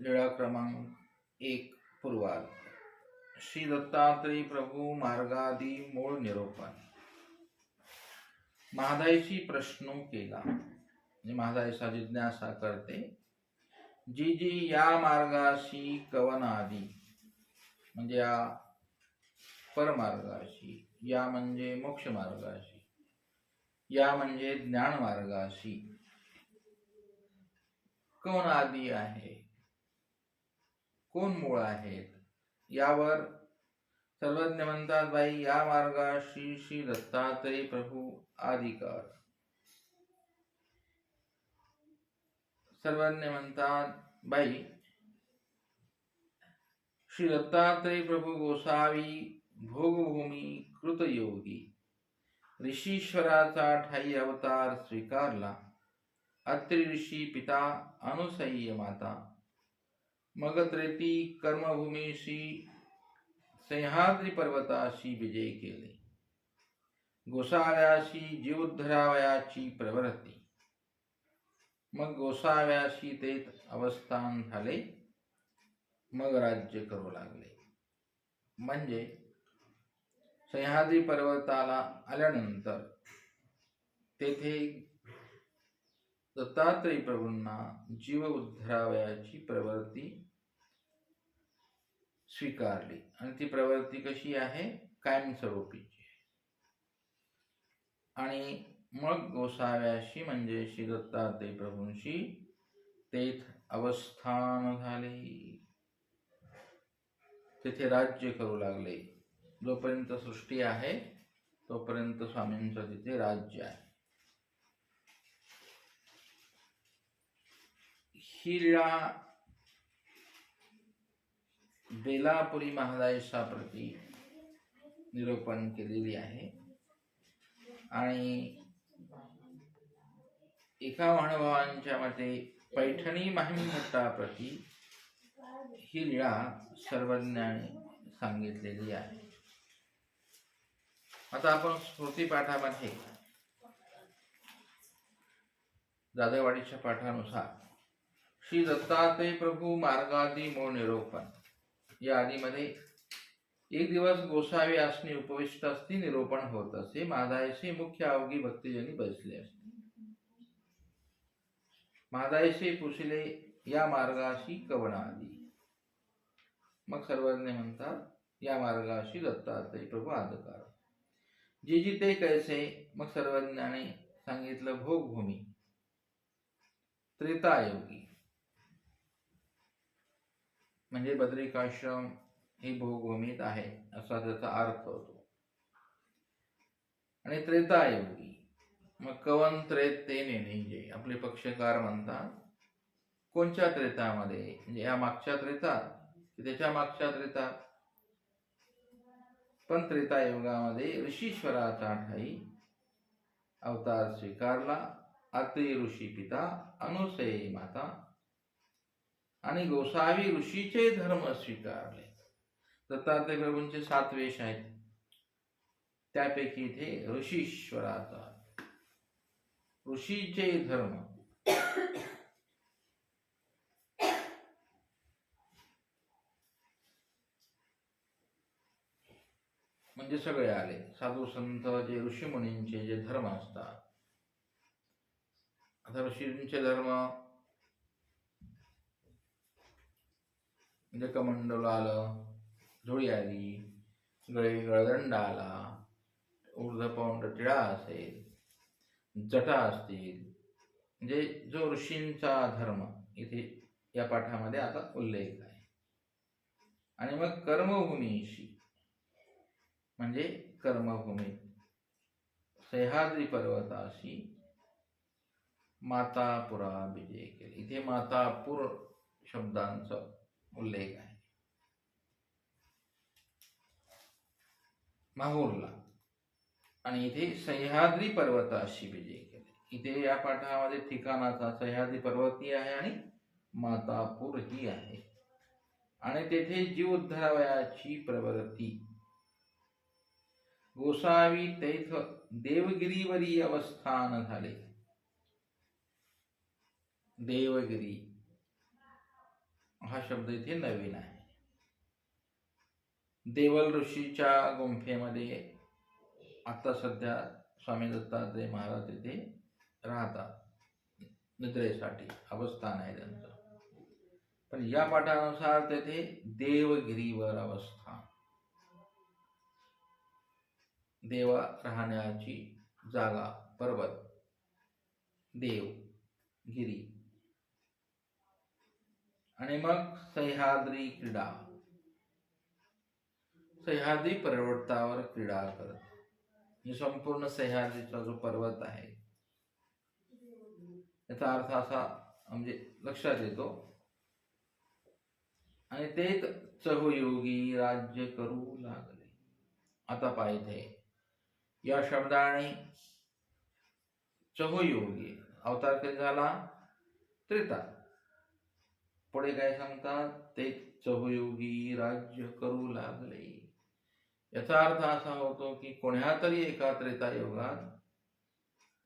लीळा क्रमांक एक पूर्वार्ध श्री दत्तात्रय प्रभू मार्गादी मूळ निरोपण. महादायशी प्रश्न केला. म्हणजे जिज्ञासा करते. जी जी या मार्गाशी कवनादी म्हणजे या परमार्गाशी या म्हणजे मोक्ष मार्गाशी या म्हणजे ज्ञान मार्गाशी कवनादी आहे. कोण मूळ आहेत? यावर सर्वज्ञ म्हणतात बाई या मार्गाशी श्री दत्तात्रय प्रभू आदिकार. सर्वज्ञ म्हणतात बाई श्री दत्तात्रय प्रभू गोसावी भोगभूमी कृतयोगी ऋषीश्वराचा ठाई अवतार स्वीकारला अत्रि ऋषी पिता अनुसय्य माता मग त्रेती कर्मभूमीशी सह्याद्री पर्वताशी विजय केले. गोसाव्याशी जीवोद्धरावयाची प्रवृत्ती. मग गोसाव्याशी ते अवस्थान झाले. मग राज्य करू लागले. म्हणजे सह्याद्री पर्वताला आल्यानंतर तेथे दत्तात्रय प्रभूंना जीव उद्धरावयाची प्रवृत्ती स्वीकारली. आणि ती प्रवृत्ती कशी आहे? कायमस्वरूपीची. आणि मग गोसाव्याशी म्हणजे श्री दत्तात्रय प्रभूंशी तेथ अवस्थान झाले. तेथे राज्य करू लागले. जोपर्यंत सृष्टी आहे तोपर्यंत स्वामींचं तिथे राज्य आहे. ही लीळा बेलापुरी महाराजाप्रती निरूपण केलेली आहे. आणि एका महानुभावांच्या मते पैठणी माहिमट्टाप्रती ही लीळा सर्वज्ञाने सांगितलेली आहे. आता आपण स्मृतीपाठामध्ये जाधववाडीच्या पाठानुसार श्री दत्तात्रय प्रभू मार्गादी मूळ निरोपण. या आदीमध्ये एक दिवस गोसावी असणे उपविष्ट असती निरोपण होत असे. माधायशी मुख्य अवघी भक्तजनी बसले असते. माधायशी पुसले या मार्गाशी कवनादी मग सर्वज्ञ म्हणतात या मार्गाशी दत्तात्रय प्रभू आदकार. जे जी ते कैसे मग सर्वज्ञाने सांगितलं भोगभूमी त्रेतायोगी म्हणजे बद्रिकाश्रम ही भोगभूमीत आहे असा त्याचा अर्थ होतो. आणि त्रेतायोगी मग कवन त्रेत ते नेणे म्हणजे आपले पक्षकार म्हणतात कोणत्या त्रेतामध्ये? म्हणजे या मागच्या त्रेतात की त्याच्या मागच्या त्रेतात? पण त्रेतायुगामध्ये ऋषीश्वराचा ठाई अवतार स्वीकारला अति ऋषी पिता अनुसयी माता आणि गोसावी ऋषीचे धर्म स्वीकारले. दत्तात्रय प्रभूंचे सात वेश आहेत. त्यापैकी इथे ऋषीश्वराचा ऋषीचे धर्म. म्हणजे सगळे आले. साधू संत जे ऋषीमुनींचे जे धर्म असतात. आता ऋषींचे धर्म म्हणजे कमंडल आलं झोळी आली गळे गळदंड आला ऊर्ध्वपौंड टिळा असेल जटा असतील. म्हणजे जो ऋषींचा धर्म इथे या पाठामध्ये आता उल्लेख आहे. आणि मग कर्मभूमीशी म्हणजे कर्मभूमी सह्याद्री पर्वताशी मातापुरा विजय केले. इथे मातापूर शब्दांचं उल्लेख आहे माहूरला आणि इथे सह्याद्री पर्वताशी विजय केले इथे या पाठामध्ये ठिकाणाचा सह्याद्री पर्वती आहे आणि मातापूर ही आहे आणि तेथे जीवोद्धरावयाची प्रवृत्ती गोसावी, तेथ देवगिरीवरी अवस्थान झाले देवगिरी। हा शब्द इथे नवीन आहे. देवल ऋषीच्या गुंफेमध्ये आता सध्या स्वामी दत्तात्रय महाराज तिथे राहतात. निद्रेसाठी अवस्थान आहे त्यांचं. पण या पाठानुसार तेथे देवगिरीवर अवस्थान. देवा राहण्याची जागा पर्वत देव गिरी आणि मग सह्याद्री क्रीडा. सह्याद्री पर्वतावर क्रीडा करत. ही संपूर्ण सह्याद्रीचा जो पर्वत आहे याचा अर्थ असा म्हणजे लक्षात येतो. आणि तेच चहुयोगी राज्य करू लागले. आता पाहिजे या शब्दाने चहुयोगी अवतार कधी झाला? त्रिता. पुढे काय सांगतात? ते चहुयोगी राज्य करू लागले. याचा अर्थ असा होतो की कोण्या तरी एका त्रेता युगात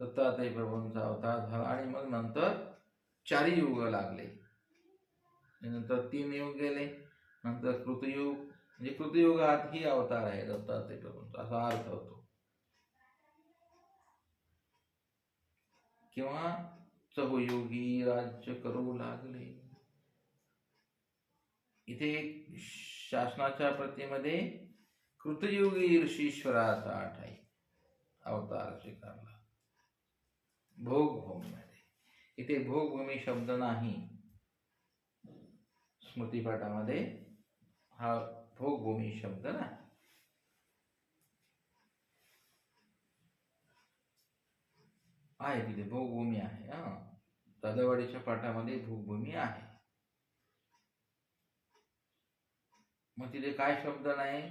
दत्तात्रय प्रभूंचा अवतार झाला आणि मग नंतर चारी युग लागले. नंतर तीन युग गेले. नंतर कृतयुग म्हणजे कृतयुगात ही अवतार आहे दत्तात्रय प्रभूंचा असा अर्थ होतो. किंवा चहुयोगी राज्य करू लागले. इथे शासनाच्या प्रतिमध्ये कृतयुगी ऋषीश्वराचा आठ आहे. अवतार स्वीकारला. भोगभूमीमध्ये. इथे भोगभूमी शब्द नाही. स्मृतीपाठामध्ये हा भोगभूमी शब्द नाही. आहे तिथे, भोगभूमी आहे, हा. दादावाडीच्या पाठामध्ये भोगभूमी आहे. मग तिथे काय शब्द नाही.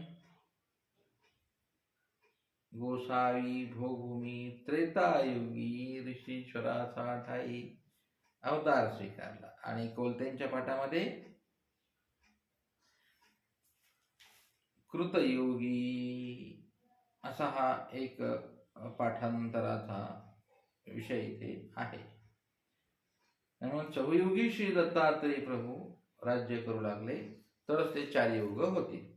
गोसावी भोगभूमी त्रेतायुगी ऋषीश्वराचा ठाई अवतार स्वीकारला. आणि कोलत्यांच्या पाठामध्ये कृतयोगी असा हा एक पाठांतराचा विषय इथे आहे. म्हणून चहुयुगी श्री दत्तात्रय प्रभू राज्य करू लागले. तरच ते चार युग होतील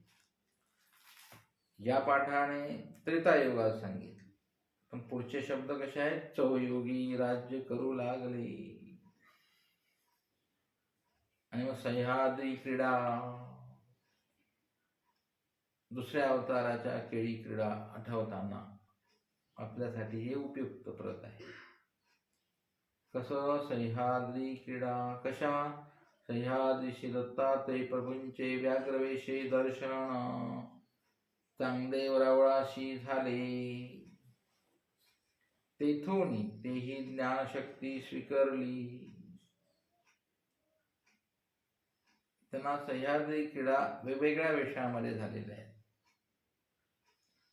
या पाठाने त्रेतायुगात सांगितले. पण पुढचे शब्द कसे आहेत? चौयोगी राज्य करू लागले. आणि मग सह्याद्री क्रीडा. दुसऱ्या अवताराच्या केळी क्रीडा आठवताना आपल्यासाठी हे उपयुक्त प्रत आहे. कसं? सह्याद्री क्रीडा कशा? सह्याद्रीशी ते प्रभूंचे व्याघ्रवेशे दर्शन। चांगले वरावळाशी झाले। तेथून तेही ज्ञानशक्ती स्वीकारली। त्यांना सह्याद्री क्रीडा वेगवेगळ्या विषयामध्ये झालेल्या आहेत।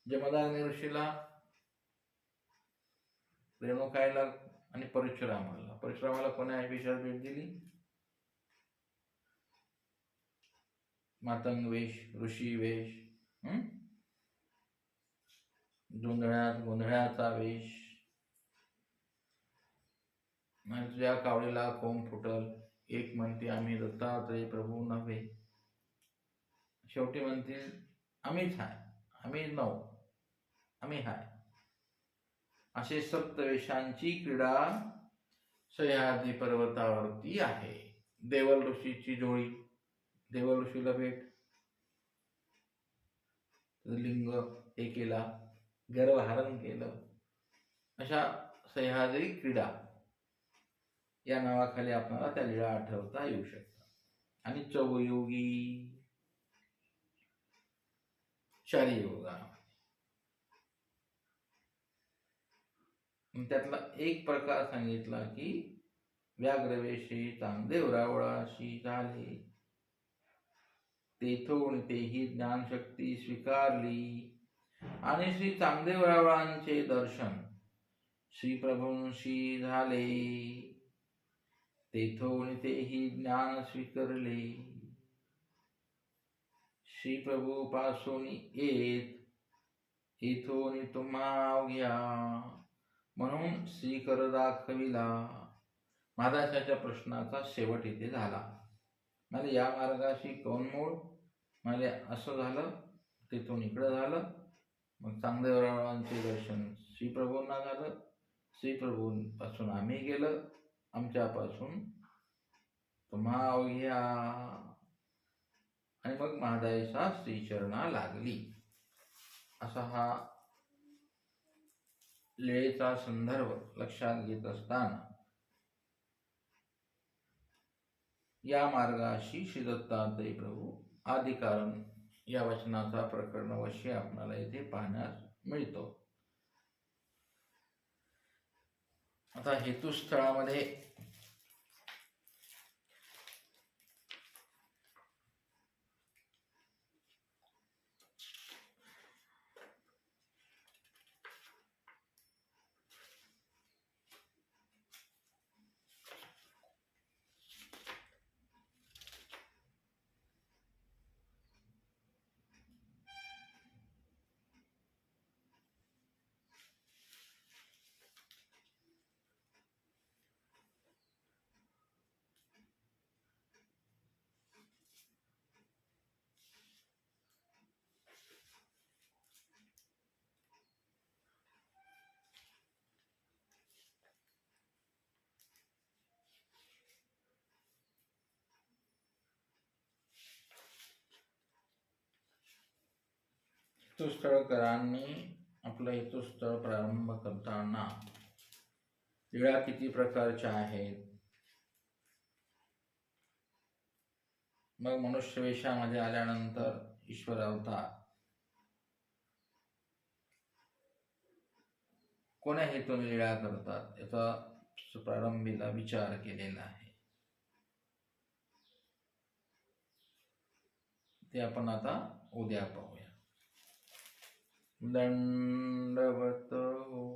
जमदाग्नी ऋषीला रेणुकायला आणि परशुरामाला। परशुरामाला कोणा विषयात भेट दिली? मातंग वेश ऋषी वेश धुंधळ्यात गोंधळ्याचा वेश. तुझ्या कावळीला कोंब फुटल. एक म्हणते आम्ही दत्तात्रय प्रभू नव्हे. शेवटी म्हणतील आम्हीच हाय. आम्ही नऊ. आम्ही हाय. असे सप्तवेशांची क्रीडा सह्याद्री पर्वतावरती आहे. देवल ऋषीची जोडी. देवल ऋषीला भेट. लिंग हे केला गर्वहरण केलं. अशा सह्याद्री क्रीडा या नावाखाली आपल्याला त्या लीळा आठवता येऊ शकतात. आणि चवयोगी चारियोगा त्यातला एक प्रकार सांगितला की व्याघ्रवेशी चांगदेव रावळाशी झाले. तेथून तेही ज्ञानशक्ती स्वीकारली. आणि श्री चांगदेवरावांचे दर्शन श्री प्रभूंशी झाले. तेथून तेही ज्ञान स्वीकारले. श्री प्रभू पासून येत इथून तुम्हा घ्या. म्हणून श्री कर दाखविला. महाराजाच्या प्रश्नाचा शेवट इथे झाला. म्हणजे या मार्गाशी कोण मूळ मला असं झालं तिथून इकडं झालं. मग चांगदेवरावांचे दर्शन श्रीप्रभूंना झालं. श्रीप्रभूंपासून आम्ही गेलं. आमच्यापासून तुम्हा अवघ्या आणि मग महादायसा श्रीचरणा लागली. असा हा लेळेचा संदर्भ लक्षात घेत असताना या मार्गाशी श्री दत्तात्रय प्रभू आदिकारण या वचनाचा प्रकरण अवश्य आपणाला येथे पाहण्यास मिळतो. आता हेतुस्थळामध्ये हेतुस्थळकरांनी आपलं हेतुस्थळ प्रारंभ करताना लीळा किती प्रकारच्या आहेत? मग मनुष्य वेषामध्ये आल्यानंतर ईश्वर अवतार. कोण्या हेतून लीळा करतात? याचा प्रारंभीला विचार केलेला आहे. ते आपण आता उद्या पाहूया. दंडवत होता